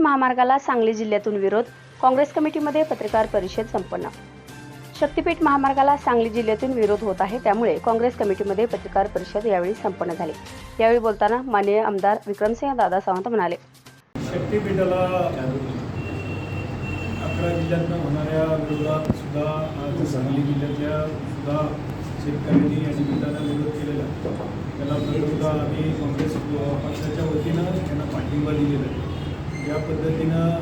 महामार्गाला सांगली जिल्ह्यातून विरोध काँग्रेस कमिटीमध्ये पत्रकार परिषद संपन्न. शक्तीपीठ महामार्गाला सांगली जिल्ह्यातून विरोध होत आहे त्यामुळे काँग्रेस कमिटीमध्ये पत्रकार परिषद यावेळी संपन्न झाली. यावेळी बोलताना माननीय आमदार विक्रमसिंह दादा सावंत म्हणाले. शक्तीपीठाला अकरा जिल्ह्यातनं होणाऱ्या विरोधात सुद्धा आज सांगली जिल्ह्यातल्या सुद्धा शेतकऱ्यांनी या निमित्तानं विरोध केलेला त्याला सुद्धा आम्ही काँग्रेस पक्षाच्या वतीनं त्यांना पाठिंबा दिलेला आहे. ज्या पद्धतीनं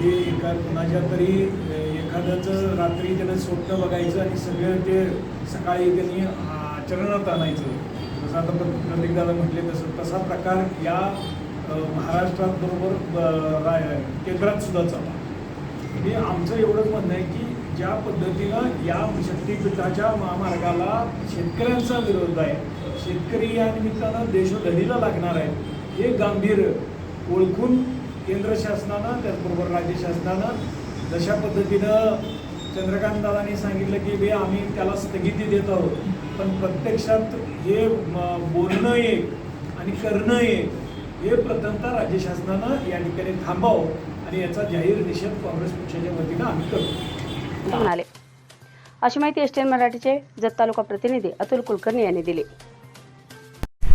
हे एका कुणाच्या तरी एखाद्याचं रात्री त्यानं स्वप्न बघायचं आणि सगळं ते सकाळी त्यांनी आचरणात आणायचं. जसं आता प्र- प्रतीकदादा म्हटले तसं तसा प्रकार या महाराष्ट्रात बरोबर रा- केंद्रात सुद्धा चालला. हे आमचं एवढंच म्हणणं आहे की ज्या पद्धतीनं या शक्तीपीठाच्या महामार्गाला शेतकऱ्यांचा विरोध आहे शेतकरी या निमित्तानं देशोधडीला लागणार आहे हे गांभीर्य ओळखून केंद्र शासनानं त्याचबरोबर राज्य शासनानं जशा पद्धतीनं चंद्रकांत दादांनी सांगितलं की बे आम्ही त्याला स्थगिती देत आहोत पण प्रत्यक्षात हे बोलणं एक आणि करणं एक हे प्रथमतः राज्य शासनानं या ठिकाणी थांबावं आणि याचा जाहीर निषेध काँग्रेस पक्षाच्या वतीनं आम्ही करतो. म्हणाले. अशी माहिती एसटीएन मराठीचे जत तालुका प्रतिनिधी अतुल कुलकर्णी यांनी दिली.